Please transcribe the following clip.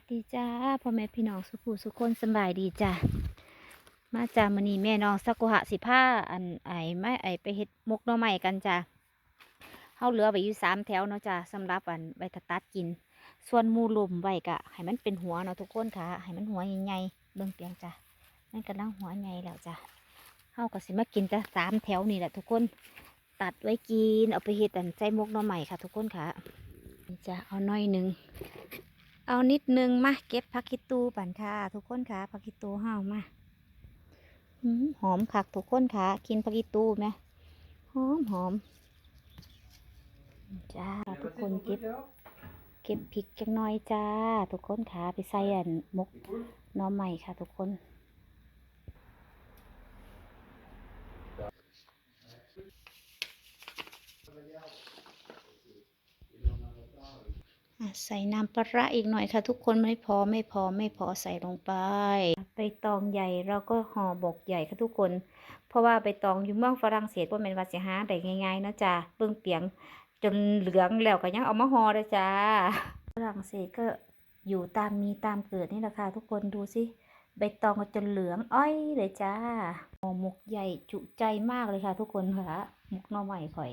วัสดีจ้าพ่อแม่พี่น้องสุขุสุขคนสบายดีจ้ามาจ้ามนีแม่น้องสักุหะสิผ้าอันไอไม่ไอไปเฮ็ดมุกน่อไม้กันจ้าเฮาเหลือไว้อยู่สามแถวเนาะจ้าสำหรับอันไว้ถ้าตัดกิน ส่วนมูลมไว้กะให้มันเป็นหัวเนาะทุกคนค่ะให้มันหัวใหญ่ๆเบิ่งเปียงจ้ามันกำลังหัวใหญ่แล้วจ้าเฮาก็สิมากินจ้าสามแถวนี่แหละทุกคนตัดไว้กินเอาไปเฮ็ดอันใจมุกน่อไม้ค่ะ ทุกคนค่ะนี่จ้าเอาหน่อยหนึ่ง เอานิดนึงมาเก็บผักกิตูปันค่ะ ทุกคนค่ะผักกิตูห้ามาหืมหอมคักทุกคนค่ะ กินผักกิตูไหมหอมหอมจ้าทุกคนเก็บเก็บพริกจังน้อยจ้า ทุกคนค่ะไปใส่อันมกน้อใหม่ค่ะ ทุกคน อะ ใส่น้ำปลาร้าอีกหน่อยค่ะ ทุกคนไม่พอไม่พอไม่พอใส่ลงไป ใบตองใหญ่เราก็ห่อบกใหญ่ค่ะทุกคน เพราะว่าใบตองอยู่เมืองฝรั่งเศสว่าเป็นวาสิหาได้ง่ายๆนะจ้าเบิ่งเปียงจนเหลืองแล้วก็ยังเอามาห่อเลยจ้าฝรั่งเศสก็อยู่ตามมีตามเกิดนี่แหละค่ะทุกคนดูสิใบตองก็จนเหลืองอ้อยเลยจ้าห่อหมกใหญ่จุใจมากเลยค่ะ ทุกคนค่ะหมกหน่อใหม่ข่อย